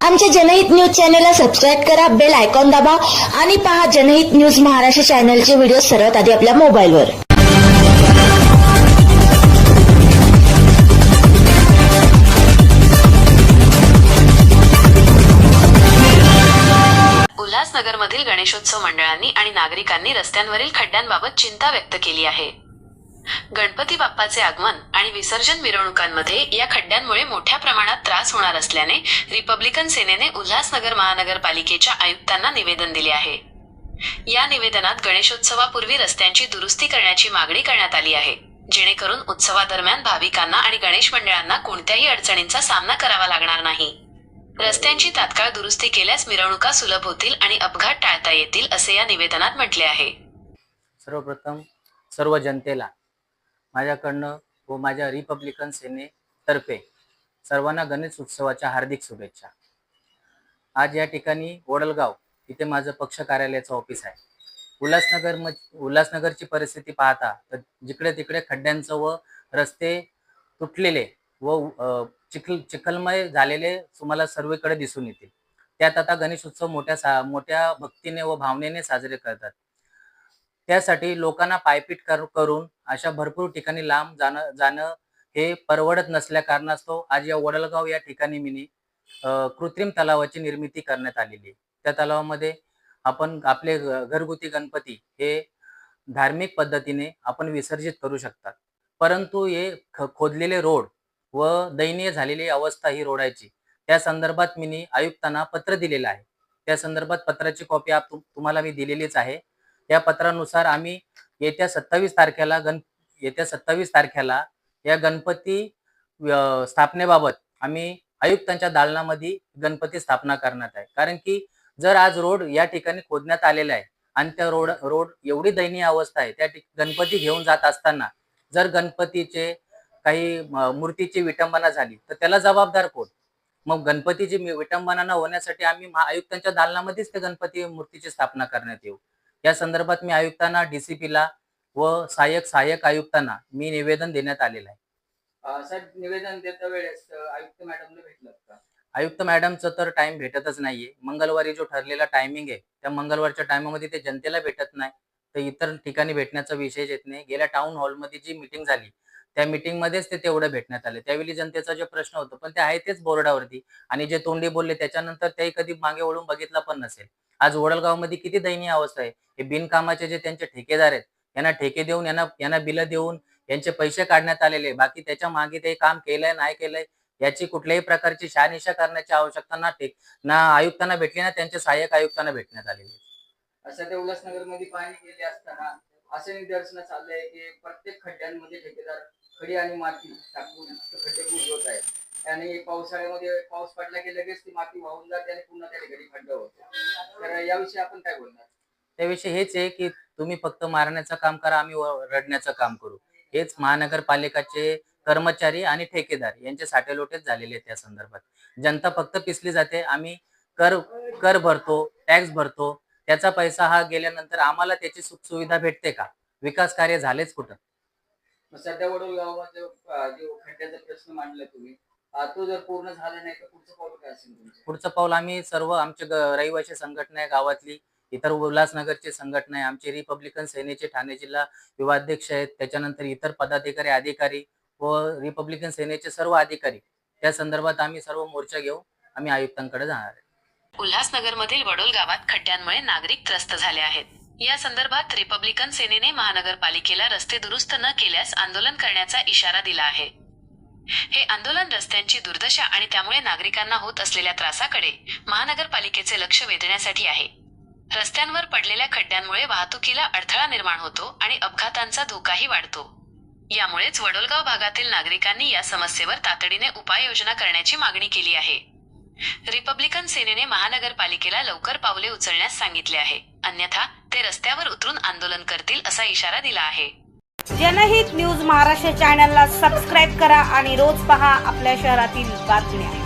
आमच्या जनहित न्यूज चॅनलला सबस्क्राईब करा बेल आयकॉन दाबा आणि पहा जनहित न्यूज महाराष्ट्र चॅनलचे व्हिडिओ सर्वात आधी आपल्या मोबाईलवर. उल्हासनगरमधील गणेशोत्सव मंडळांनी आणि नागरिकांनी रस्त्यांवरील खड्ड्यांबाबत चिंता व्यक्त केली आहे. गणपती बाप्पाचे आगमन आणि विसर्जन मिरवणुकांमध्ये या खड्ड्यांमुळे मोठ्या प्रमाणात त्रास होणार असल्याने रिपब्लिकन सेनेने उल्हासनगर महानगरपालिकेच्या आयुक्तांना निवेदन दिले आहे. या निवेदनात गणेशोत्सवापूर्वी रस्त्यांची दुरुस्ती करण्याची मागणी करण्यात आली आहे जेणेकरून उत्सवादरम्यान भाविकांना आणि गणेश मंडळांना कोणत्याही अडचणींचा सामना करावा लागणार नाही. रस्त्यांची तात्काळ दुरुस्ती केल्यास मिरवणुका सुलभ होतील आणि अपघात टाळता येतील असे या निवेदनात म्हटले आहे. सर्वप्रथम सर्व जनतेला माझ्याकडनं व माझ्या रिपब्लिकन सेनेतर्फे सर्वांना गणेश उत्सवाच्या हार्दिक शुभेच्छा. आज या ठिकाणी वडलगाव इथे माझं पक्ष कार्यालयाचं ऑफिस आहे. उल्हासनगर म उल्हासनगरची परिस्थिती पाहता तर जिकडे तिकडे खड्ड्यांचं व रस्ते तुटलेले व चिखल चिखलमय झालेले तुम्हाला सर्वीकडे दिसून येतील. त्यात आता गणेश उत्सव मोठ्या सा मोठ्या भक्तीने व भावनेने साजरे करतात. त्यासाठी लोकांना पायपीट कर करून अशा भरपूर ठिकाणी लांब जाणं जाणं हे परवडत नसल्या कारणास्तव आज या वडलगाव या ठिकाणी मिनी कृत्रिम तलावाची निर्मिती करण्यात आलेली आहे. त्या तलावामध्ये आपण आपले घरगुती गणपती हे धार्मिक पद्धतीने आपण विसर्जित करू शकतात. परंतु हे खोदलेले रोड व दयनीय झालेली अवस्था ही रोडाची त्या संदर्भात मी आयुक्तांना पत्र दिलेलं आहे. त्या संदर्भात पत्राची कॉपी आप तुम्हाला मी दिलेलीच आहे. त्या पत्रानुसार आम्ही येत्या सत्तावीस तारखेला गण येत्या सत्तावीस तारखेला या गणपती स्थापनेबाबत आम्ही आयुक्तांच्या दालनामध्ये गणपती स्थापना करण्यात आहे. कारण की जर आज रोड या ठिकाणी खोदण्यात आलेला आहे आणि त्या रोड रोड एवढी दयनीय अवस्था आहे त्या गणपती घेऊन जात असताना जर गणपतीचे काही मूर्तीची विटंबना झाली तर त्याला जबाबदार कोण? मग गणपतीची विटंबना न होण्यासाठी आम्ही महा- आयुक्तांच्या दालनामध्येच ते गणपती मूर्तीची स्थापना करण्यात येऊ. या संदर्भात मी आयुक्तांना डीसीपीला व सहाय्यक सहाय्यक आयुक्तांना मी निवेदन देण्यात आलेलं आहे. साहेब निवेदन देता वेळेस आयुक्त मॅडमला भेटलात का? आयुक्त मॅडमचं तर टाइम भेटतच नाहीये. मंगळवारी जो ठरलेला टायमिंग आहे त्या मंगळवारच्या टायमामध्ये ते जनतेला भेटत नाही. तर इतर ठिकाणी भेटण्याचा विषय येत नाही. गेल्या टाउन हॉलमध्ये जी मिटिंग झाली त्या meeting मध्येच ते तेवढं भेटण्यात आले. त्यावेळी जनतेचा जे प्रश्न होतो पण ते आहे तेच बोर्डावरती. आणि जे तोंडी बोलले त्याच्यानंतर तेही कधी मागे वळून बघितला पण नसेल. आज वडलगावमध्ये किती दयनीय अवस्था आहे. हे बिनकामाचे जे त्यांचे ठेकेदार आहेत यांना ठेके देऊन यांना यांना बिलं देऊन यांचे पैसे काढण्यात आलेले. बाकी त्याच्यामागे ते काम केलंय नाही केलंय याची कुठल्याही प्रकारची शहानिशा करण्याची आवश्यकता ना ठेक ना आयुक्तांना भेटली ना त्यांचे सहाय्यक आयुक्तांना भेटण्यात आलेली. असं ते उल्हासनगरमध्ये पाहणी गेले असताना असं निदर्शन चाललंय की प्रत्येक खड्ड्यांमध्ये ठेकेदार खडी आणि माती टाकून खड्डे बुजवत आहेत आणि पावसाळ्यामध्ये पाऊस पडला की लगेच ती माती वाहून जाते आणि पुन्हा त्या ठिकाणी खड्डा होतो. तर याविषयी आपण काय बोलणार? त्याविषयी हेच आहे की तुम्ही फक्त मारण्याचं काम करा आम्ही रडण्याचं काम करू. हेच महानगरपालिकाचे कर्मचारी आणि ठेकेदार यांचे साठेलोटेच झालेले आहेत त्या संदर्भात. जनता फक्त पिसली जाते आम्ही कर कर भरतो टॅक्स भरतो त्याचा पैसा हा गेल्यानंतर आम्हाला त्याची सुख सुविधा भेटते का? विकास कार्य झालेच कुठं? मग सध्या वडोल गावामध्ये अ, जो खड्ड्याचा प्रश्न मांडला तुम्ही अ, तो जर पूर्ण झाला नाही तर पुढचं पाऊल काय असेल तुमचं? पुढचं पाऊल आम्ही सर्व आमचे ग- रहिवासी संघटना आहे गावातली इतर उल्हासनगरची संघटना आहे आमचे रिपब्लिकन सेनेचे ठाणे जिल्हा युवाध्यक्ष आहेत त्याच्यानंतर इतर पदाधिकारी अधिकारी व रिपब्लिकन सेनेचे सर्व अधिकारी. त्या संदर्भात आम्ही सर्व मोर्चा घेऊ आम्ही आयुक्तांकडे जाणार आहे. उल्हासनगरमधील वडोल गावात खड्ड्यांमुळे नागरिक त्रस्त झाले आहेत. या संदर्भात रिपब्लिकन सेनेने महानगरपालिकेला रस्ते दुरुस्त न केल्यास आंदोलन करण्याचा इशारा दिला आहे. हे आंदोलन रस्त्यांची दुर्दशा आणि त्यामुळे नागरिकांना होत असलेल्या त्रासाकडे महानगरपालिकेचे लक्ष वेधण्यासाठी आहे. रस्त्यांवर पडलेल्या खड्ड्यांमुळे वाहतुकीला अडथळा निर्माण होतो आणि अपघातांचा धोकाही वाढतो. यामुळेच वडोलगाव भागातील नागरिकांनी या समस्येवर तातडीने उपाययोजना करण्याची मागणी केली आहे. रिपब्लिकन सेनेने महानगरपालिकेला लवकर पावले उचलण्यास सांगितले आहे. अन्यथा ते रस्त्यावर उतरून आंदोलन करतील असा इशारा दिला आहे. जनहित न्यूज महाराष्ट्र चॅनलला सबस्क्राईब करा आणि रोज पहा आपल्या शहरातील बातम्या.